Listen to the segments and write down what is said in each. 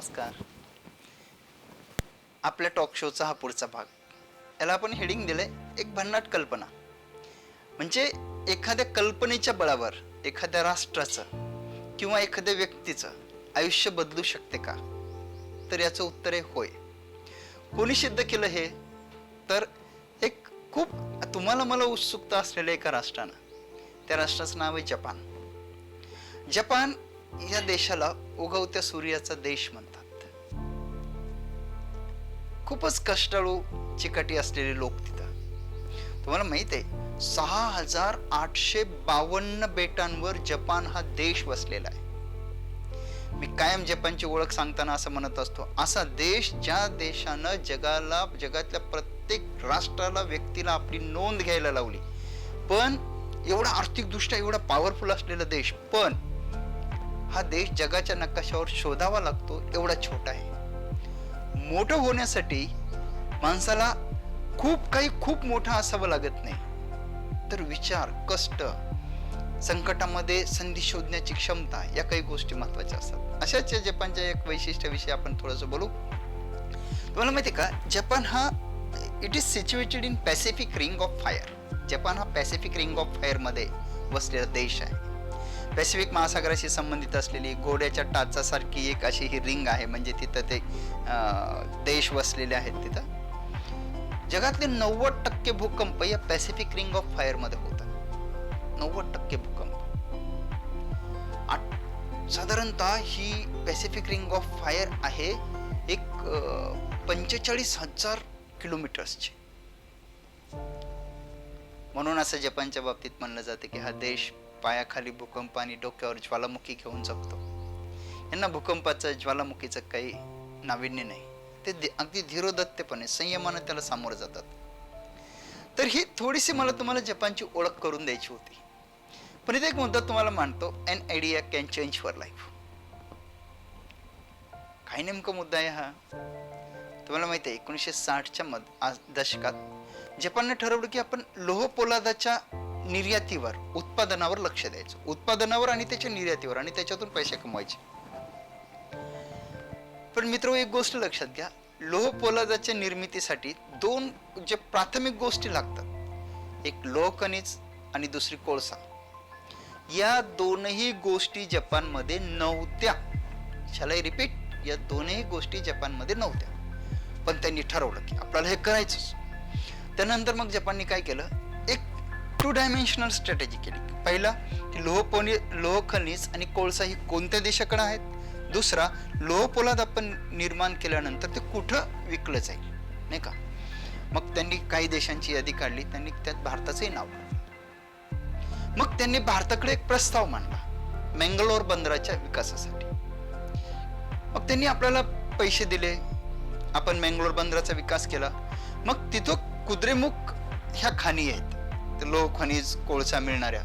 नमस्कार. आपल्या टॉक शोचा हा पुढचा भाग. याला आपण हेडिंग दिलंय एक भन्नाट कल्पना. म्हणजे एखाद्या कल्पनेच्या बळावर एखाद्या राष्ट्राचं किंवा एखाद्या व्यक्तीचं आयुष्य बदलू शकते का? तर याचं उत्तर आहे होय. कोणी सिद्ध केलं हे? तर एक खूप तुम्हाला मला उत्सुकता असलेल्या एका राष्ट्रानं. त्या राष्ट्राचं नाव आहे जपान. जपान या देशाला उगवत्या सूर्याचा देश म्हणतात. खूपच कष्टाळू चिकाटी असलेले लोक तिथं. तुम्हाला माहीत आहे सहा हजार आठशे बावन्न बेटांवर जपान हा देश वसलेला आहे. मी कायम जपानची ओळख सांगताना असं म्हणत असतो असा देश ज्या देशानं जगाला जगातल्या प्रत्येक राष्ट्राला व्यक्तीला आपली नोंद घ्यायला लावली. पण एवढा आर्थिकदृष्ट्या एवढा पॉवरफुल असलेला देश पण हा देश जगाच्या नकाशावर शोधावा लागतो एवढा छोटा आहे. मोठं होण्यासाठी माणसाला खूप काही खूप मोठं असावं लागत नाही. तर विचार कष्ट संकटामध्ये संधी शोधण्याची क्षमता या काही गोष्टी महत्त्वाच्या असतात. अशाच या जपानच्या एक वैशिष्ट्याविषयी आपण थोडंसं बोलू. तुम्हाला माहिती आहे का जपान हा it is situated in Pacific ring of fire Japan हा पॅसिफिक रिंग ऑफ फायरमध्ये वसलेला देश आहे. पॅसिफिक महासागराशी संबंधित असलेली घोड्याच्या टाचासारखी एक अशी ही रिंग आहे. म्हणजे तिथं ते देश वसलेले आहेत तिथं. जगातले नव्वद टक्के भूकंप या पॅसिफिक रिंग ऑफ फायरमध्ये होतात. नव्वद टक्के भूकंप. साधारणतः ही पॅसिफिक रिंग ऑफ फायर आहे एक पंचेचाळीस हजार किलोमीटर्सची. म्हणून असं जपानच्या बाबतीत म्हणलं जातं की हा देश पायाखाली भूकंप आणि डोक्यावर ज्वालामुखी घेऊन जगतो. यांना भूकंपाचं ज्वालामुखीचं काही नाविन्य नाही. ते अगदी धीरोदत्तपणे संयमानं त्याला सामोरं जातात. तर ही थोडीशी मला तुम्हाला जपानची ओळख करून द्यायची होती. पण इथे एक मुद्दा तुम्हाला मांडतो an idea can change for life काय नेमका मुद्दा आहे हा? तुम्हाला माहिती आहे एकोणीसशे साठच्या मध आज दशकात जपानने ठरवलं की आपण लोह पोलादाच्या निर्यातीवर उत्पादनावर लक्ष द्यायचं. उत्पादनावर आणि त्याच्या निर्यातीवर आणि त्याच्यातून पैसे कमवायचे. पण मित्र एक गोष्ट लक्षात घ्या. लोह पोलादाच्या निर्मितीसाठी दोन जे प्राथमिक गोष्टी लागतात. एक लोह खनिज आणि दुसरी कोळसा. या दोनही गोष्टी जपानमध्ये नव्हत्या. शाला रिपीट या दोनही गोष्टी जपानमध्ये नव्हत्या. पण त्यांनी ठरवलं की आपल्याला हे करायचंच. त्यानंतर मग जपानने काय केलं? टू डायमेन्शनल स्ट्रॅटेजी केली. पहिला की लोह पोनी लोह खनिज आणि कोळसा ही कोणत्या देशाकडे आहेत? दुसरा लोह पोलाद आपण निर्माण केल्यानंतर ते कुठं विकलं जाईल? नाही का? मग त्यांनी काही देशांची यादी काढली. त्यांनी त्यात भारताचंही नाव मग त्यांनी भारताकडे एक प्रस्ताव मांडला. मंगलोर बंदराच्या विकासासाठी. मग त्यांनी आपल्याला पैसे दिले. आपण मंगलोर बंदराचा विकास केला. मग तिथं कुद्रेमुख ह्या खाणी आहेत. लोह खनिज कोळसा मिळणाऱ्या.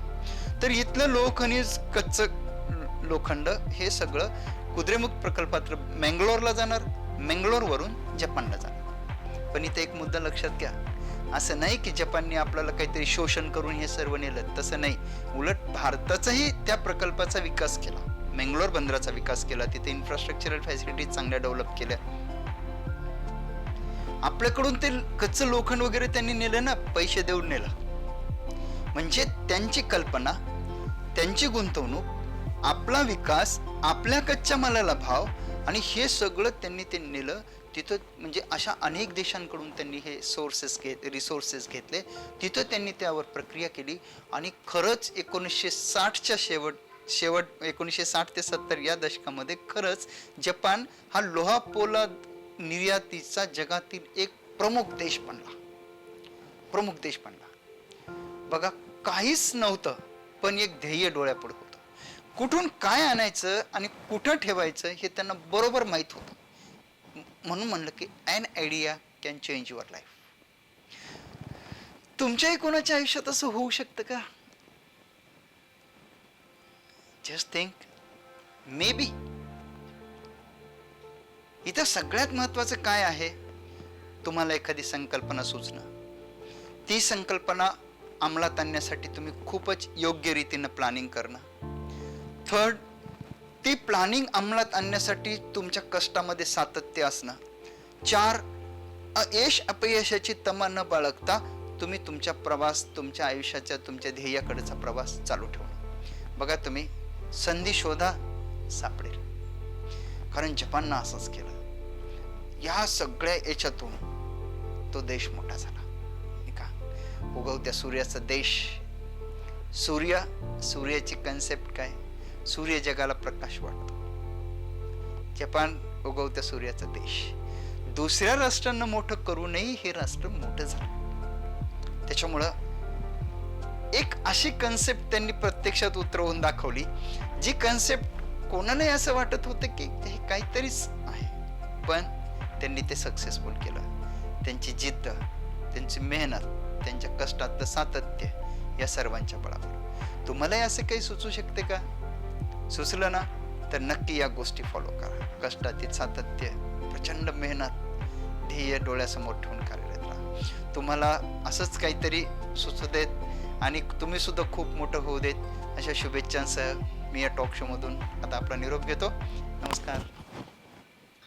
तर इथलं लोह खनिज कच्च लोखंड हे सगळं कुद्रेमुख प्रकल्पात मँगलोरला जाणार मँगलोरवरून जपानला जाणार. पण इथे एक मुद्दा लक्षात घ्या. असं नाही की जपानने आपल्याला काहीतरी शोषण करून हे सर्व नेलं. तसं नाही. उलट भारताचाही त्या प्रकल्पाचा विकास केला. मेंगलोर बंदराचा विकास केला. तिथे इन्फ्रास्ट्रक्चरल फॅसिलिटीज चांगल्या डेव्हलप केल्या. आपल्याकडून ते कच्चं लोखंड वगैरे त्यांनी नेलं ना पैसे देऊन नेलं. म्हणजे त्यांची कल्पना त्यांची गुंतवणूक आपला विकास आपल्या कच्च्या मालाला भाव आणि हे सगळं त्यांनी ते नेलं. तिथं म्हणजे अशा अनेक देशांकडून त्यांनी हे सोर्सेस घेत रिसोर्सेस घेतले. तिथं त्यांनी त्यावर प्रक्रिया केली आणि खरंच एकोणीसशे साठच्या शेवट शेवट एकोणीसशे साठ ते सत्तर या दशकामध्ये खरंच जपान हा लोहापोला निर्यातीचा जगातील एक प्रमुख देश बनला. प्रमुख देश बनला. बघा काहीच नव्हतं पण एक ध्येय डोळ्यापुढे होतं. कुठून काय आणायचं आणि कुठं ठेवायचं हे त्यांना बरोबर माहीत होतं. म्हणून म्हणलं की an idea can change your life तुमच्याही कोणाच्या आयुष्यात असं होऊ शकतं का? जस्ट थिंक मे बी इथं सगळ्यात महत्वाचं काय आहे? तुम्हाला एखादी संकल्पना सुचणं. ती संकल्पना अंमलात आणण्यासाठी तुम्ही खूपच योग्य रीतीनं प्लॅनिंग करणं. थर्ड ती प्लॅनिंग अंमलात आणण्यासाठी तुमच्या कष्टामध्ये सातत्य असणं. चार यश अपयशाची तमा न बाळगता तुम्ही तुमच्या प्रवास तुमच्या आयुष्याच्या तुमच्या ध्येयाकडचा प्रवास चालू ठेवणं बघा तुम्ही संधी शोधा सापडेल. कारण जपाननं असंच केलं. या सगळ्या याच्यातून तो देश मोठा झाला. उगवत्या सूर्याचा देश. सूर्य सूर्याची कन्सेप्ट काय? सूर्य जगाला प्रकाश वाटतो. जपान उगवत्या सूर्याचा देश. दुसऱ्या राष्ट्रांना मोठं करूनही हे राष्ट्र मोठं झालं. त्याच्यामुळं एक अशी कन्सेप्ट त्यांनी प्रत्यक्षात उतरवून दाखवली जी कन्सेप्ट कोणालाही असं वाटत होतं की हे काहीतरीच आहे. पण त्यांनी ते सक्सेसफुल केलं. त्यांची जिद्द त्यांची मेहनत त्यांच्या कष्टातलं सातत्य या सर्वांच्या बळावर. तुम्हालाही असं काही सुचू शकते का? सुचलं ना तर नक्की या गोष्टी फॉलो करा. कष्टातील सातत्य प्रचंड मेहनत ध्येय डोळ्यासमोर ठेवून कार्यरत राहा. तुम्हाला असंच काहीतरी सुचू देत आणि तुम्ही सुद्धा खूप मोठं होऊ देत. अशा शुभेच्छांसह मी या टॉक शोमधून आता आपला निरोप घेतो. नमस्कार.